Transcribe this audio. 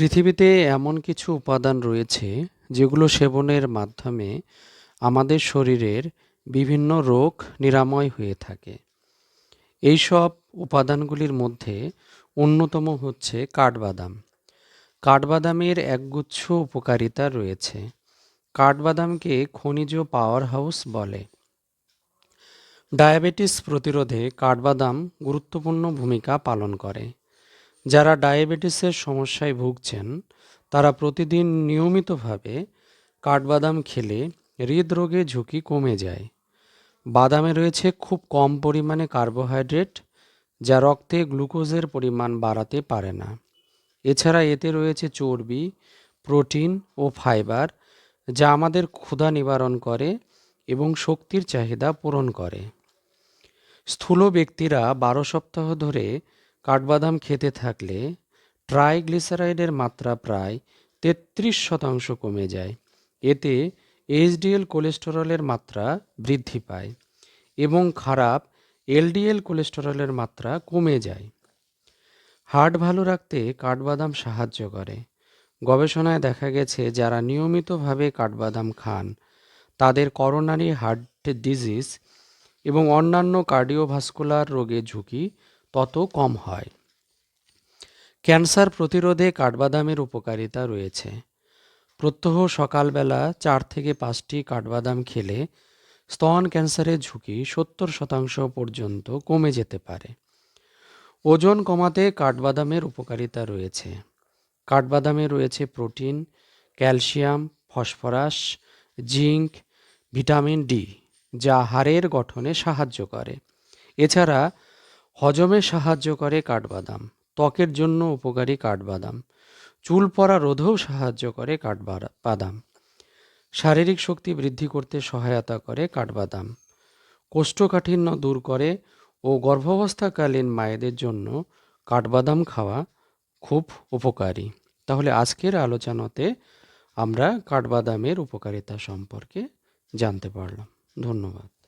পৃথিবীতে এমন কিছু উপাদান রয়েছে যেগুলো সেবনের মাধ্যমে আমাদের শরীরের বিভিন্ন রোগ নিরাময় হয়ে থাকে। এইসব উপাদানগুলির মধ্যে অন্যতম হচ্ছে কাঠবাদাম। কাঠবাদামের একগুচ্ছ উপকারিতা রয়েছে। কাঠবাদামকে খনিজ পাওয়ার হাউস বলে। ডায়াবেটিস প্রতিরোধে কাঠবাদাম গুরুত্বপূর্ণ ভূমিকা পালন করে। যারা ডায়াবেটিসের সমস্যায় ভুগছেন, তারা প্রতিদিন নিয়মিতভাবে কাঠবাদাম খেলে হৃদরোগের ঝুঁকি কমে যায়। বাদামে রয়েছে খুব কম পরিমাণে কার্বোহাইড্রেট, যা রক্তে গ্লুকোজের পরিমাণ বাড়াতে পারে না। এছাড়া এতে রয়েছে চর্বি, প্রোটিন ও ফাইবার, যা আমাদের ক্ষুধা নিবারণ করে এবং শক্তির চাহিদা পূরণ করে। স্থূল ব্যক্তিরা বারো সপ্তাহ ধরে কাঠবাদাম খেতে থাকলে ট্রাইগ্লিসারাইডের মাত্রা প্রায় তেত্রিশ শতাংশ কমে যায়। এতে এইচডিএল কোলেস্টেরলের মাত্রা বৃদ্ধি পায় এবং খারাপ এলডিএল কোলেস্টেরলের মাত্রা কমে যায়। হার্ট ভালো রাখতে কাঠবাদাম সাহায্য করে। গবেষণায় দেখা গেছে, যারা নিয়মিতভাবে কাঠবাদাম খান, তাদের করোনারি হার্ট ডিজিজ এবং অন্যান্য কার্ডিওভাস্কুলার রোগের ঝুঁকি তত কম হয়। ক্যান্সার প্রতিরোধে কাঠবাদামের উপকারিতা রয়েছে। প্রত্যহ সকালবেলা চার থেকে পাঁচটি কাঠবাদাম খেলে স্তন ক্যান্সারের ঝুঁকি সত্তর শতাংশ পর্যন্ত কমে যেতে পারে। ওজন কমাতে কাঠবাদামের উপকারিতা রয়েছে। কাঠবাদামে রয়েছে protein, calcium, phosphorus, zinc, vitamin D, যা হাড়ের গঠনে সাহায্য করে। এছাড়া হজমে সাহায্য করে কাঠবাদাম, ত্বকের জন্য উপকারী কাঠবাদাম, চুল পড়া রোধেও সাহায্য করে কাঠবাদাম শারীরিক শক্তি বৃদ্ধি করতে সহায়তা করে কাঠবাদাম। কোষ্ঠকাঠিন্য দূর করে ও গর্ভাবস্থাকালীন মায়েদের জন্য কাঠবাদাম খাওয়া খুব উপকারী। তাহলে আজকের আলোচনাতে আমরা কাঠবাদামের উপকারিতা সম্পর্কে জানতে পারলাম। ধন্যবাদ।